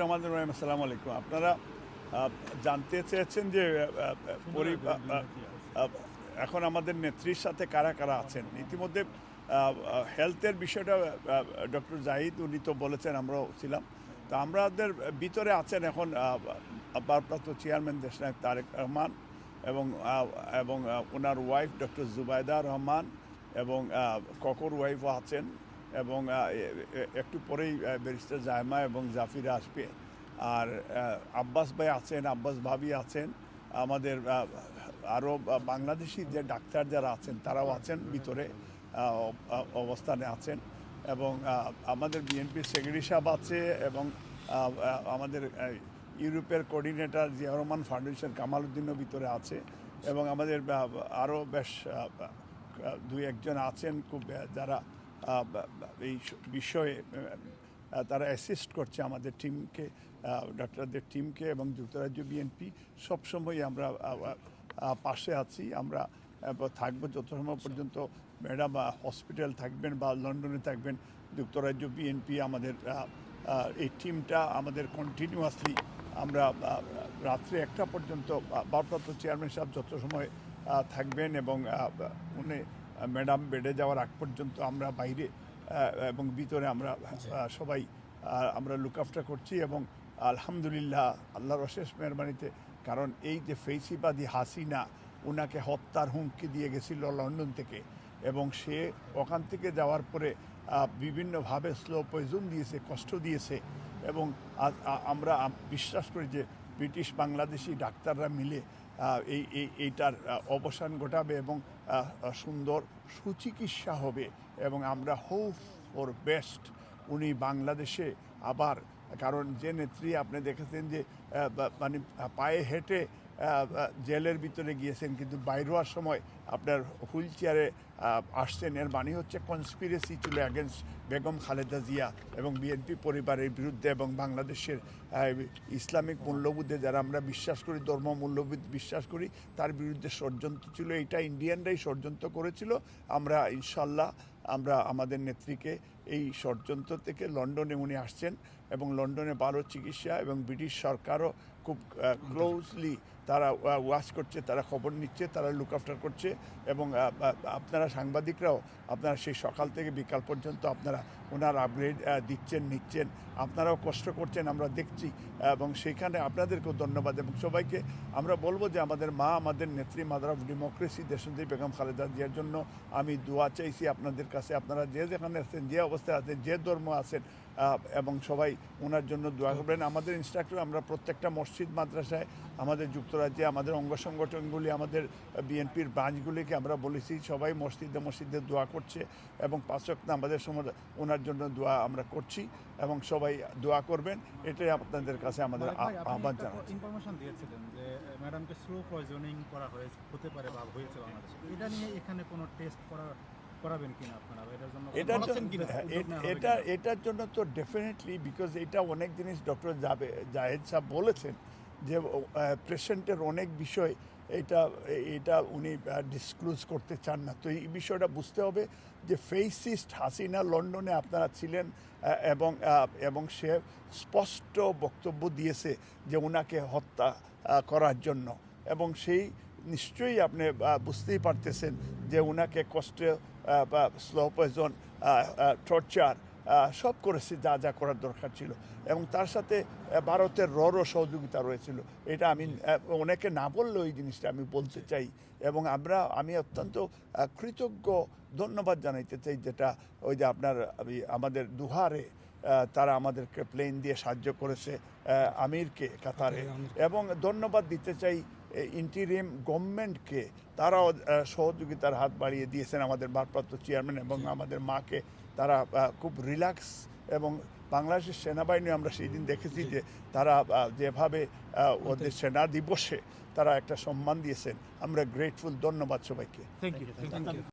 রহমান আলাইকুম। আপনারা জানতে চেয়েছেন যে এখন আমাদের নেত্রীর সাথে কারা কারা আছেন? ইতিমধ্যে হেলথের বিষয়টা ডক্টর জাহিদ, উনি তো বলেছেন, আমরাও ছিলাম। তো আমাদের ভিতরে আছেন এখন ভারপ্রাপ্ত চেয়ারম্যান দেশনায়ক তারেক রহমান এবং এবং ওনার ওয়াইফ ডক্টর জুবাইদা রহমান এবং ককর ওয়াইফও আছেন। এবং একটু পরেই ব্যারিস্টার জায়মা এবং জাফিরা আসবে। আর আব্বাস ভাই আছেন, আব্বাস ভাবি আছেন, আমাদের আরও বাংলাদেশি যে ডাক্তার যারা আছেন, তারাও আছেন ভিতরে অবস্থানে আছেন। এবং আমাদের বিএনপির সেক্রেটারি সাহেব আছে এবং আমাদের ইউরোপের কোঅর্ডিনেটর জিয়া রহমান ফাউন্ডেশন কামালউদ্দিনও ভিতরে আছে। এবং আমাদের আরও বেশ দুই একজন আছেন, খুব যারা এই বিষয়ে তারা অ্যাসিস্ট করছে আমাদের টিমকে ডক্টরদের টিমকে এবং যুক্তরাজ্য বিএনপি সবসময় আমরা পাশে আছি। আমরা থাকব যত সময় পর্যন্ত। ম্যাডাম হসপিটাল থাকবেন বা লন্ডনে থাকবেন। যুক্তরাজ্য বিএনপি আমাদের এই টিমটা আমাদের কন্টিনিউয়াসলি আমরা রাত্রে একটা পর্যন্ত ভারপ্রাপ্ত চেয়ারম্যান সাহেব যত সময় থাকবেন এবং উনি ম্যাডাম বেডে যাওয়ার আগ পর্যন্ত আমরা বাইরে এবং ভিতরে আমরা সবাই আমরা লুক আফটার করছি এবং আলহামদুলিল্লাহ আল্লাহর অশেষ মেহরবানিতে কারণ এই যে ফেসিবাদী হাসিনা ওনাকে হত্যার হুমকি দিয়ে গেছিল লন্ডন থেকে এবং সে ওখান থেকে যাওয়ার পরে বিভিন্নভাবে স্লো পয়জন দিয়েছে কষ্ট দিয়েছে এবং আমরা বিশ্বাস করি যে ব্রিটিশ বাংলাদেশি ডাক্তাররা মিলে এই এই, এইটার অবসান ঘটাবে এবং সুন্দর সুচিকিৎসা হবে এবং আমরা হোপ ফর বেস্ট উনি বাংলাদেশে আবার, কারণ যে নেত্রী আপনি দেখেছেন যে মানে পায়ে হেঁটে জেলের ভিতরে গিয়েছেন, কিন্তু বাইর হওয়ার সময় আপনার হুইল চেয়ারে আসছেন। এর মানে হচ্ছে কনস্পিরেসি ছিল অ্যাগেনস্ট বেগম খালেদা জিয়া এবং বিএনপি পরিবারের বিরুদ্ধে এবং বাংলাদেশের ইসলামিক মূল্যবোধে যারা আমরা বিশ্বাস করি, ধর্ম মূল্যবোধ বিশ্বাস করি, তার বিরুদ্ধে ষড়যন্ত্র ছিল। এটা ইন্ডিয়ানরাই ষড়যন্ত্র করেছিল। আমরা ইনশাল্লাহ, আমরা আমাদের নেত্রীকে এই ষড়যন্ত্র থেকে লন্ডনে উনি আসছেন এবং লন্ডনে ভালো চিকিৎসা এবং ব্রিটিশ সরকারও খুব ক্লোজলি তারা ওয়াচ করছে, তারা খবর নিচ্ছে, তারা লুক আফটার করছে এবং আপনারা সাংবাদিকরাও আপনারা সেই সকাল থেকে বিকাল পর্যন্ত আপনারা ওনার আপগ্রেড দিচ্ছেন, নিচ্ছেন। আপনারাও কষ্ট করছেন, আমরা দেখছি। এবং সেখানে আপনাদেরকেও ধন্যবাদ এবং সবাইকে আমরা বলব যে আমাদের মা, আমাদের নেত্রী মাদার অফ ডেমোক্রেসি দেশন্দ্রী বেগম খালেদা জিয়ার জন্য আমি দোয়া চাইছি আপনাদের কাছে। আপনারা যে যেখানে আছেন, যে অবস্থায় আছেন যে ধর্ম আছেন এবং সবাই ওনার জন্য দোয়া করবেন। আমাদের ইনস্ট্রাক্টর আমরা প্রত্যেকটা মসজিদ মাদ্রাসায় আমাদের যুক্তরাজ্যে আমাদের অঙ্গ সংগঠনগুলি আমাদের বিএনপির ব্রাঞ্চগুলিকে আমরা বলেছি সবাই মসজিদে মসজিদে দোয়া করছে এবং পাঁচক আমাদের সময় ওনার জন্য দোয়া আমরা করছি এবং সবাই দোয়া করবেন। এটাই আপনাদের কাছে আমাদের আহ্বান জানাচ্ছি। ইনফরমেশন দিয়েছিলেন যে ম্যাডামকে স্লো পয়জনিং করা হয়েছে হতে পারে বা হয়েছে বাংলাদেশে। এটা নিয়ে এখানে কোনো টেস্ট করা করাবেন কিনা আপনারা এটার জন্য এটার জন্য কিনা? হ্যাঁ, এটা এটার জন্য তো ডেফিনেটলি বিকজ এটা অনেক জিনিস ডক্টর যাবে জাহেদ সাহেব বলেছেন যে পেশেন্টের অনেক বিষয় এটা এটা উনি ডিসক্লোজ করতে চান না তো এই বিষয়টা বুঝতে হবে যে ফেসিস্ট হাসিনা লন্ডনে আপনারা ছিলেন এবং এবং সে স্পষ্ট বক্তব্য দিয়েছে যে ওনাকে হত্যা করার জন্য এবং সেই নিশ্চয়ই আপনি বুঝতেই পারতেছেন যে ওনাকে কষ্টে পয়জন টর্চার সব করেছে যা যা করার দরকার ছিল। এবং তার সাথে ভারতের ররও সহযোগিতা রয়েছিল। এটা আমি অনেকে না বললেও এই জিনিসটা আমি বলতে চাই। এবং আমরা আমি অত্যন্ত কৃতজ্ঞ ধন্যবাদ জানাইতে চাই যেটা ওই যে আপনার আমি আমাদের দুহারে তারা আমাদেরকে প্লেন দিয়ে সাহায্য করেছে আমিরকে কাতারে। এবং ধন্যবাদ দিতে চাই ইন্টিরিয়াম গভর্নমেন্টকে তারাও সহযোগিতার হাত বাড়িয়ে দিয়েছেন আমাদের ভারপ্রাপ্ত চেয়ারম্যান এবং আমাদের মাকে। তারা খুব রিল্যাক্স এবং বাংলাদেশের সেনাবাহিনী আমরা সেই দিন দেখেছি যে তারা যেভাবে ওদের সেনা দিবসে তারা একটা সম্মান দিয়েছেন। আমরা গ্রেটফুল ধন্যবাদ সবাইকে। Thank you.